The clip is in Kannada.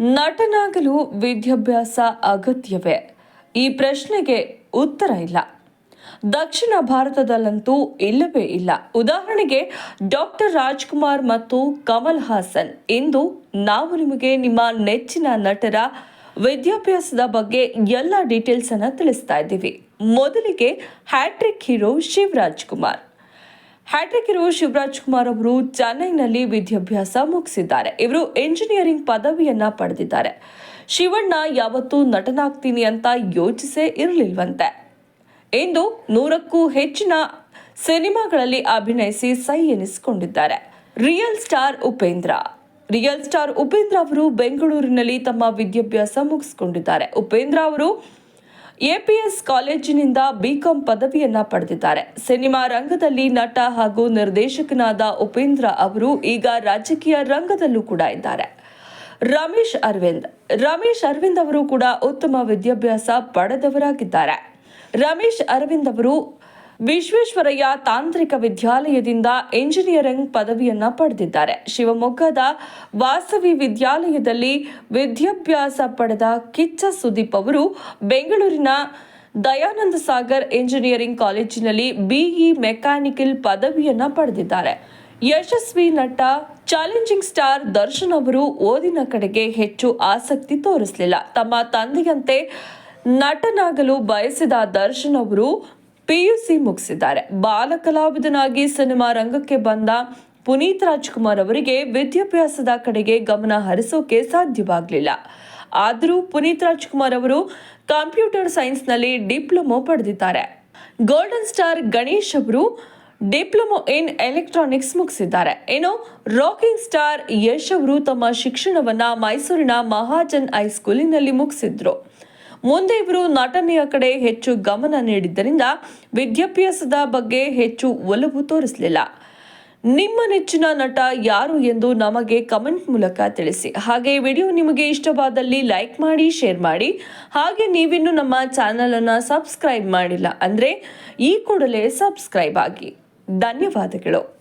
ನಟನಾಗಲು ವಿದ್ಯಾಭ್ಯಾಸ ಅಗತ್ಯವೇ? ಈ ಪ್ರಶ್ನೆಗೆ ಉತ್ತರ ಇಲ್ಲ. ದಕ್ಷಿಣ ಭಾರತದಲ್ಲಂತೂ ಇಲ್ಲವೇ ಇಲ್ಲ. ಉದಾಹರಣೆಗೆ, ಡಾಕ್ಟರ್ ರಾಜ್ಕುಮಾರ್ ಮತ್ತು ಕಮಲ್ ಹಾಸನ್. ಇಂದು ನಾವು ನಿಮಗೆ ನಿಮ್ಮ ನೆಚ್ಚಿನ ನಟರ ವಿದ್ಯಾಭ್ಯಾಸದ ಬಗ್ಗೆ ಎಲ್ಲ ಡೀಟೇಲ್ಸ್ ಅನ್ನ ತಿಳಿಸ್ತಾ ಇದ್ದೀವಿ. ಮೊದಲಿಗೆ hat trick hero Shivaraj Kumar hat trick ಇರುವ ಶಿವರಾಜ್ ಕುಮಾರ್ ಅವರು ಚೆನ್ನೈನಲ್ಲಿ ವಿದ್ಯಾಭ್ಯಾಸ ಮುಗಿಸಿದ್ದಾರೆ. ಇವರು ಎಂಜಿನಿಯರಿಂಗ್ ಪದವಿಯನ್ನ ಪಡೆದಿದ್ದಾರೆ. ಶಿವಣ್ಣ, ಯಾವತ್ತೂ ನಟನಾಗ್ತೀನಿ ಅಂತ ಯೋಚಿಸೇ ಇರಲಿಲ್ವಂತೆ. ಇಂದು ನೂರಕ್ಕೂ ಹೆಚ್ಚಿನ ಸಿನಿಮಾಗಳಲ್ಲಿ ಅಭಿನಯಿಸಿ ಸೈ ಎನಿಸಿಕೊಂಡಿದ್ದಾರೆ. Real star Upendra. Real star Upendra ಅವರು ಬೆಂಗಳೂರಿನಲ್ಲಿ ತಮ್ಮ ವಿದ್ಯಾಭ್ಯಾಸ ಮುಗಿಸಿಕೊಂಡಿದ್ದಾರೆ. ಉಪೇಂದ್ರ ಅವರು ಎಪಿಎಸ್ ಕಾಲೇಜಿನಿಂದ ಬಿಕಾಂ ಪದವಿಯನ್ನ ಪಡೆದಿದ್ದಾರೆ. ಸಿನಿಮಾ ರಂಗದಲ್ಲಿ ನಟ ಹಾಗೂ ನಿರ್ದೇಶಕನಾದ ಉಪೇಂದ್ರ ಅವರು ಈಗ ರಾಜಕೀಯ ರಂಗದಲ್ಲೂ ಕೂಡ ಇದ್ದಾರೆ. ರಮೇಶ್ ಅರವಿಂದ್ ರಮೇಶ್ ಅರವಿಂದ್ ಅವರು ಕೂಡ ಉತ್ತಮ ವಿದ್ಯಾಭ್ಯಾಸ ಪಡೆದವರಾಗಿದ್ದಾರೆ. ರಮೇಶ್ ಅರವಿಂದ್ ಅವರು ವಿಶ್ವೇಶ್ವರಯ್ಯ ತಾಂತ್ರಿಕ ವಿದ್ಯಾಲಯದಿಂದ ಇಂಜಿನಿಯರಿಂಗ್ ಪದವಿಯನ್ನ ಪಡೆದಿದ್ದಾರೆ. ಶಿವಮೊಗ್ಗದ ವಾಸವಿ ವಿದ್ಯಾಲಯದಲ್ಲಿ ವಿದ್ಯಾಭ್ಯಾಸ ಪಡೆದ ಕಿಚ್ಚ ಸುದೀಪ್ ಅವರು ಬೆಂಗಳೂರಿನ ದಯಾನಂದ ಸಾಗರ್ ಇಂಜಿನಿಯರಿಂಗ್ ಕಾಲೇಜಿನಲ್ಲಿ ಬಿಇ ಮೆಕ್ಯಾನಿಕಲ್ ಪದವಿಯನ್ನ ಪಡೆದಿದ್ದಾರೆ. ಯಶಸ್ವಿ ನಟ, ಚಾಲೆಂಜಿಂಗ್ ಸ್ಟಾರ್ ದರ್ಶನ್ ಅವರು ಓದಿನ ಕಡೆಗೆ ಹೆಚ್ಚು ಆಸಕ್ತಿ ತೋರಿಸಲಿಲ್ಲ. ತಮ್ಮ ತಂದೆಯಂತೆ ನಟನಾಗಲು ಬಯಸಿದ ದರ್ಶನ್ ಅವರು ಪಿಯುಸಿ ಮುಗಿಸಿದ್ದಾರೆ. ಬಾಲ ಕಲಾವಿದನಾಗಿ ಸಿನಿಮಾ ರಂಗಕ್ಕೆ ಬಂದ ಪುನೀತ್ ರಾಜ್ಕುಮಾರ್ ಅವರಿಗೆ ವಿದ್ಯಾಭ್ಯಾಸದ ಕಡೆಗೆ ಗಮನ ಹರಿಸೋಕೆ ಸಾಧ್ಯವಾಗಲಿಲ್ಲ. ಆದರೂ ಪುನೀತ್ ರಾಜ್ಕುಮಾರ್ ಅವರು ಕಂಪ್ಯೂಟರ್ ಸೈನ್ಸ್ನಲ್ಲಿ ಡಿಪ್ಲೊಮೊ ಪಡೆದಿದ್ದಾರೆ. ಗೋಲ್ಡನ್ ಸ್ಟಾರ್ ಗಣೇಶ್ ಅವರು ಡಿಪ್ಲೊಮೊ ಇನ್ ಎಲೆಕ್ಟ್ರಾನಿಕ್ಸ್ ಮುಗಿಸಿದ್ದಾರೆ. ಇನ್ನು ರಾಕಿಂಗ್ ಸ್ಟಾರ್ ಯಶ್ ಅವರು ತಮ್ಮ ಶಿಕ್ಷಣವನ್ನ ಮೈಸೂರಿನ ಮಹಾಜನ್ ಹೈಸ್ಕೂಲಿನಲ್ಲಿ ಮುಗಿಸಿದ್ರು. ಮುಂದೆ ಇವರು ನಟನೆಯ ಕಡೆ ಹೆಚ್ಚು ಗಮನ ನೀಡಿದ್ದರಿಂದ ವಿದ್ಯಾಭ್ಯಾಸದ ಬಗ್ಗೆ ಹೆಚ್ಚು ಒಲವು ತೋರಿಸಲಿಲ್ಲ. ನಿಮ್ಮ ನೆಚ್ಚಿನ ನಟ ಯಾರು ಎಂದು ನಮಗೆ ಕಮೆಂಟ್ ಮೂಲಕ ತಿಳಿಸಿ. ಹಾಗೆ ವಿಡಿಯೋ ನಿಮಗೆ ಇಷ್ಟವಾದಲ್ಲಿ ಲೈಕ್ ಮಾಡಿ, ಶೇರ್ ಮಾಡಿ. ಹಾಗೆ ನೀವಿನ್ನು ನಮ್ಮ ಚಾನಲನ್ನು ಸಬ್ಸ್ಕ್ರೈಬ್ ಮಾಡಿಲ್ಲ ಅಂದ್ರೆ ಈ ಕೂಡಲೇ ಸಬ್ಸ್ಕ್ರೈಬ್ ಆಗಿ. ಧನ್ಯವಾದಗಳು.